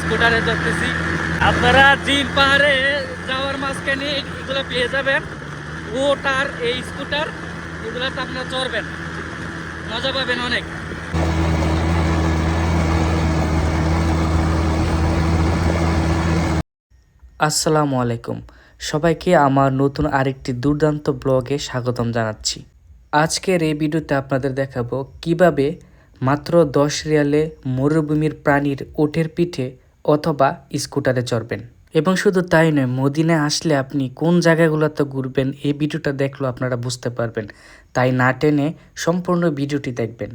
স্কুটারে চড়তেছি আপনারা জিন পাহাড়ে যাওয়ার মাঝখানে এগুলো পেয়ে যাবেন। ওট আর এই স্কুটার এগুলাতে আপনারা চড়বেন। মজা পাবেন অনেক। আসসালামু আলাইকুম। সবাইকে আমার নতুন আরেকটি দুর্দান্ত ব্লগে স্বাগতম জানাচ্ছি। আজকের এই ভিডিওতে আপনাদের দেখাবো কীভাবে মাত্র দশ রিয়ালে মরুভূমির প্রাণীর ওঠের পিঠে অথবা স্কুটারে চড়বেন। এবং শুধু তাই নয়, মদিনায় আসলে আপনি কোন জায়গাগুলোতে ঘুরবেন এই ভিডিওটা দেখলেও আপনারা বুঝতে পারবেন। তাই না টেনে সম্পূর্ণ ভিডিওটি দেখবেন।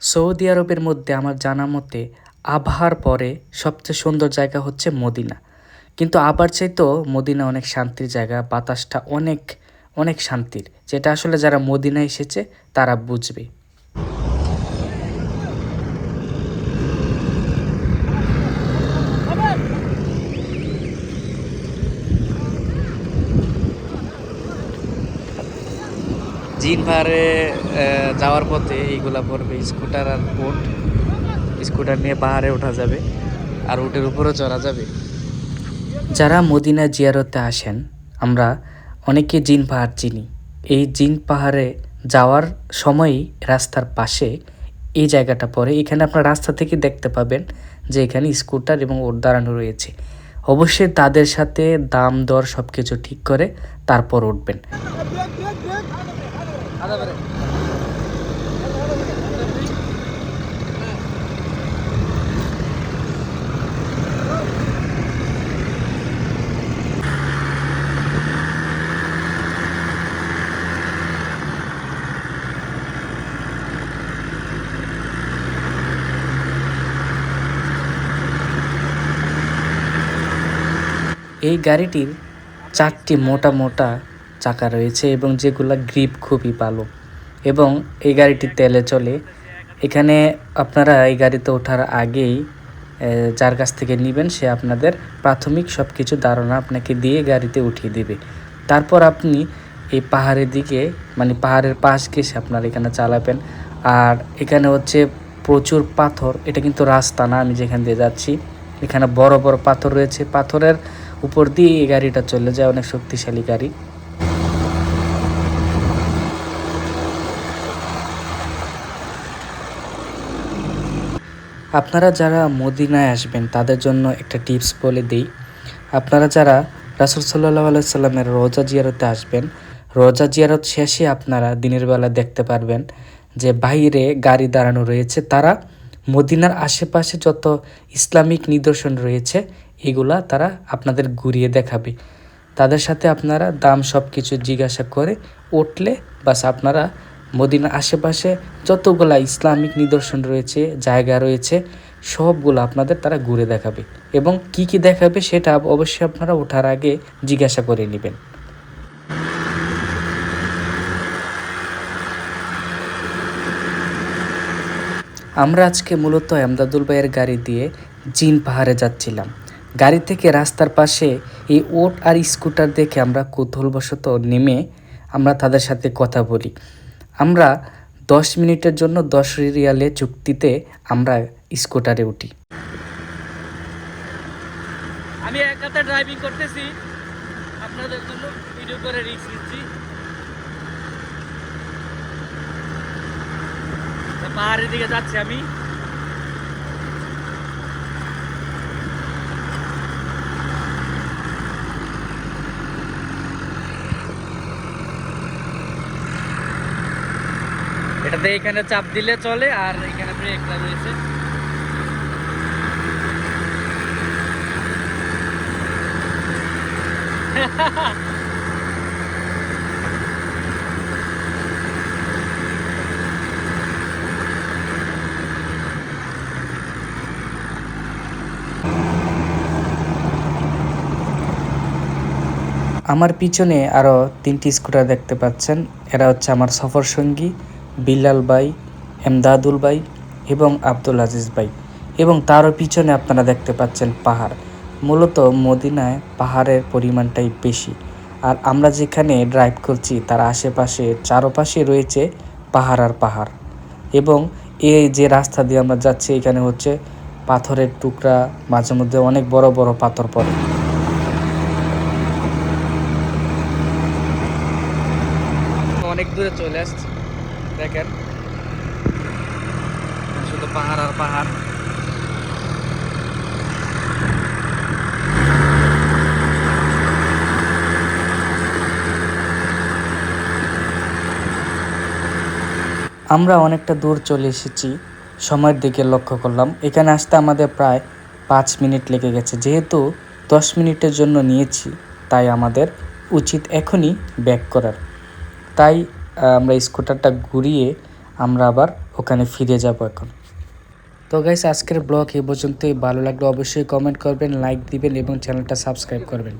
সৌদি আরবের মধ্যে আমার জানা মতে, আবহার পরে সবচেয়ে সুন্দর জায়গা হচ্ছে মদিনা। কিন্তু আবার চাইতেও মদিনা অনেক শান্তির জায়গা, বাতাসটা অনেক অনেক শান্তির। যেটা আসলে যারা মদিনা এসেছে, তারা বুঝবে। জিন পাহাড়ে যাওয়ার পথে এইগুলা পড়বে, স্কুটার আর বোট। স্কুটার নিয়ে পাহাড়ে ওঠা যাবে, আর উটের উপরেও চড়া যাবে। যারা মদিনা জিয়ারতে আসেন, আমরা অনেকে জিন পাহাড় চিনি। এই জিন পাহাড়ে যাওয়ার সময়ই রাস্তার পাশে এই জায়গাটা পড়ে। এখানে আপনার রাস্তা থেকে দেখতে পাবেন যে এখানে স্কুটার এবং ওর দাঁড়ানো রয়েছে। অবশ্যই তাদের সাথে দাম, দর সব কিছু ঠিক করে তারপর উঠবেন। এই গাড়িটির চারটি মোটা মোটা চাকা রয়েছে এবং যেগুলা গ্রিপ খুবই ভালো। এবং এই গাড়িটি তেলে চলে। এখানে আপনারা এই গাড়িতে ওঠার আগেই যার কাছ থেকে নেবেন সে আপনাদের প্রাথমিক সব কিছু ধারণা আপনাকে দিয়ে গাড়িতে উঠিয়ে দেবে। তারপর আপনি এই পাহাড়ের দিকে মানে পাহাড়ের পাশ ঘেসে আপনার এখানে চালাবেন। আর এখানে হচ্ছে প্রচুর পাথর, এটা কিন্তু রাস্তা না, আমি যেখান দিয়ে যাচ্ছি। এখানে বড় বড় পাথর রয়েছে। পাথরের উপর দিয়ে এই গাড়িটা চলে যায়, অনেক শক্তিশালী গাড়ি। আপনারা যারা মদিনায় আসবেন, তাদের জন্য একটা টিপস বলে দিই। আপনারা যারা রাসুল সাল্লাহ আলাইসাল্লামের রোজা জিয়ারতে আসবেন, রোজা জিয়ারত শেষে আপনারা দিনের বেলা দেখতে পারবেন যে বাইরে গাড়ি দাঁড়ানো রয়েছে। তারা মদিনার আশেপাশে যত ইসলামিক নিদর্শন রয়েছে, এগুলা তারা আপনাদের ঘুরিয়ে দেখাবে। তাদের সাথে আপনারা দাম সব কিছু জিজ্ঞাসা করে উঠলে বাস আপনারা মদিনার আশেপাশে যতগুলা ইসলামিক নিদর্শন রয়েছে, জায়গা রয়েছে, সবগুলো আপনাদের তারা ঘুরে দেখাবে। এবং কি কি দেখাবে সেটা অবশ্যই আপনারা ওঠার আগে জিজ্ঞাসা করে নেবেন। আমরা আজকে মূলত এমদাদুল ভাইয়ের গাড়ি দিয়ে জিন পাহাড়ে যাচ্ছিলাম। গাড়ি থেকে রাস্তার পাশে এই ওট আর স্কুটার দেখে আমরা কৌতূহলবশত নেমে আমরা তাদের সাথে কথা বলি। আমরা দশ মিনিটের জন্য দশ রিয়ালে চুক্তিতে আমরা স্কুটারে উঠি। আমি এক হাতে ড্রাইভিং করতেছি। আপনাদের জন্য ভিডিও করে রিক্স নিচ্ছি। পাহাড়ের দিকে যাচ্ছি আমি। এটাতে এখানে চাপ দিলে চলে, আর এখানে ব্রেকটা রয়েছে। আমার পিছনে আরও তিনটি স্কুটার দেখতে পাচ্ছেন। এরা হচ্ছে আমার সফর সঙ্গী বিল্লাল ভাই এমদাদুল ভাই এবং আব্দুল আজিজ ভাই। এবং তারও পিছনে আপনারা দেখতে পাচ্ছেন পাহাড়। মূলত মদিনায় পাহাড়ের পরিমাণটাই বেশি। আর আমরা যেখানে ড্রাইভ করছি, তার আশেপাশে চারপাশে রয়েছে পাহাড় আর পাহাড়। এবং এই যে রাস্তা দিয়ে আমরা যাচ্ছি, এখানে হচ্ছে পাথরের টুকরা, মাঝে মধ্যে অনেক বড় বড় পাথর পড়ে। অনেক দূরে চলে আসছে। দেখেন। শুধু আর পাহাড়। আমরা অনেকটা দূর চলে এসেছি, সময়ের দিকে লক্ষ্য করলাম। এখানে আসতে আমাদের প্রায় পাঁচ মিনিট লেগে গেছে। যেহেতু দশ মিনিটের জন্য নিয়েছি, তাই আমাদের উচিত এখনই ব্যাক করার। তাই আমরা স্কুটারটা ঘুরিয়ে আমরা আবার ওখানে ফিরে যাব এখন। তো গাইস আজকের ব্লগ এই পর্যন্তই। ভালো লাগলে অবশ্যই কমেন্ট করবেন লাইক দিবেন এবং চ্যানেলটা সাবস্ক্রাইব করবেন।